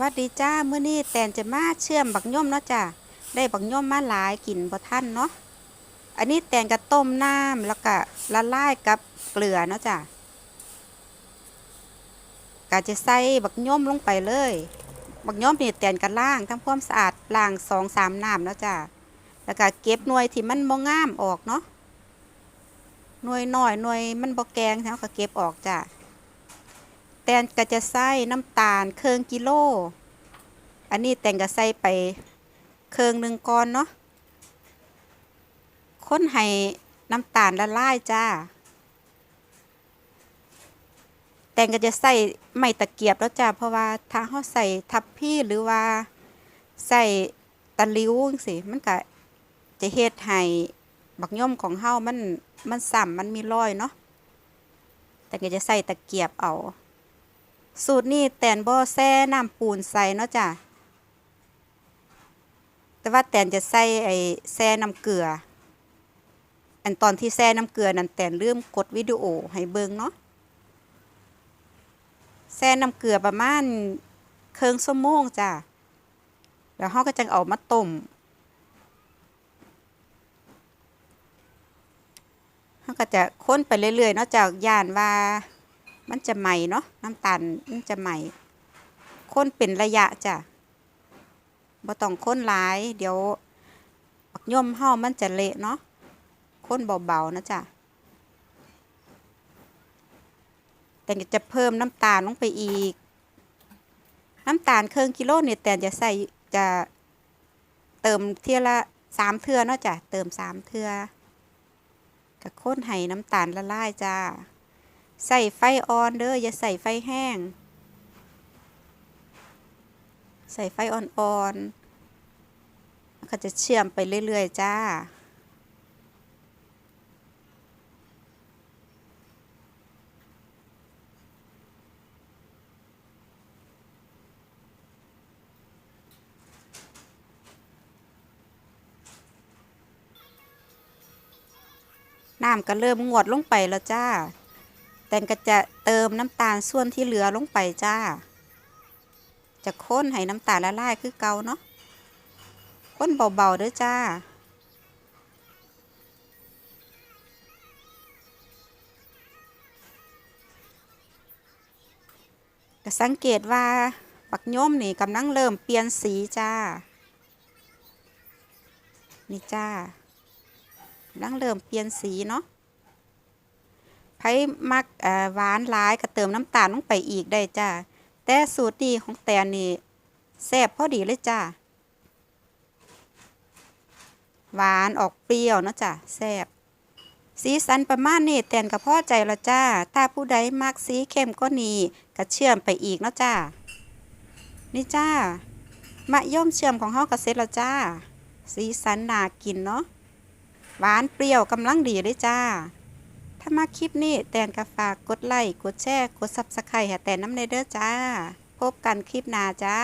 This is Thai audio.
วัสดีจ้าเมื่อนี้แตนจะมาเชื่อมบักย่อมเนาะจ้าได้บักย่อมมาหลายกินบ่ท่านเนาะอันนี้แตนก็ต้มน้ำแล้วก็ละลายกับเกลือเนาะจ้าก็จะใส่บักย่อมลงไปเลย บักย่อมนี่แตนก็ล้างทำความสะอาดล้างสองสามน้ำเนาะจ้าแล้วก็เก็บหน่วยที่มันบ่งามออกเนาะหน่วยน้อยหน่วยมันบ่แกงแล้วก็เก็บออกจ้า แตนก็จะใส่น้ำตาลเครื่องกิโล อันนี้แตนก็ใส่ไปเครื่องหนึ่งก้อนเนาะค้นให้น้ำตาลละลายจ้า แตนก็จะใส่ไม้ตะเกียบแล้วจ้าเพราะว่าถ้าเขาใส่ทับพี่หรือว่าใส่ตะลิ้วสิมันก็จะเฮ็ดให้บักย่อมของเฮามันมันสั่มมันมีรอยเนาะ แต่ก็จะใส่ตะเกียบเอา สูตรนี้แตนบ่แซ่น้ำปูนใส่เนาะจ้ะ แต่ว่าแตนจะใส่ไอ้แซ่น้ำเกลือ อันตอนที่แซ่น้ำเกลือนั้นแตนลืมกดวิดีโอให้เบิ่งเนาะ แซ่น้ำเกลือประมาณเครึ่งชั่วโมงจ้ะ แล้วเฮาก็จังเอามาต้มเฮาก็จะค้นไปเรื่อยๆ เนาะจากย่านว่า มันจะใหม่เนาะน้ำตาลมันจะใหม่ค้นเป็นระยะจ้ะบ่ต้องค้นหลาย เดี๋ยวบักย่อมเฮามันจะเละเนาะค้นเบาๆนะจ้ะแต่จะเพิ่มน้ำตาลลงไปอีก น้ำตาลเครึ่งกิโลเนี่ยแต่จะใส่จะเติมเทียละสามเทือเนาะจ้ะเติมสามเทือก็ค้นให้น้ำตาลละลายจ้า ใส่ไฟอ่อนเด้ออย่าใส่ไฟแห้ง ใส่ไฟอ่อนๆก็จะเชื่อมไปเรื่อยๆจ้าน้ำก็เริ่มงวดลงไปแล้วจ้า แตนก็จะเติมน้ำตาลส่วนที่เหลือลงไปจ้า จะค้นให้น้ำตาลละลายคือเกาเนาะค้นเบาๆเด้อจ้า ก็สังเกตว่าปักโยมนี่กำลังเริ่มเปลี่ยนสีจ้า นี่จ้ากำลังเริ่มเปลี่ยนสีเนาะ ผมักหวานหลายก็เติมน้ำตาลลงไปอีกได้จ้าแต่สูตรนี้ของแตนนี่แซ่บพอดีเลยจ้าหวานออกเปรี้ยวนะจ้ะแซ่บสีสันประมาณนี้แตนก็พอใจละจ้า ถ้าผู้ใดมักสีเข้มก็นี่ก็เชื่อมไปอีกนะจ้านี่จ้ามะย่อมเชื่อมของเฮาก็เสร็จล้วจ้า สีสันน่ากินเนาะหวานเปรี้ยวกำลังดีเลยจ้า ถ้ามาคลิปนี้แตนก็ฝากกดไลค์กดแชร์กดซับสไครต์ให้แตนน้ำในเด้อจ้า พบกันคลิปหน้าจ้า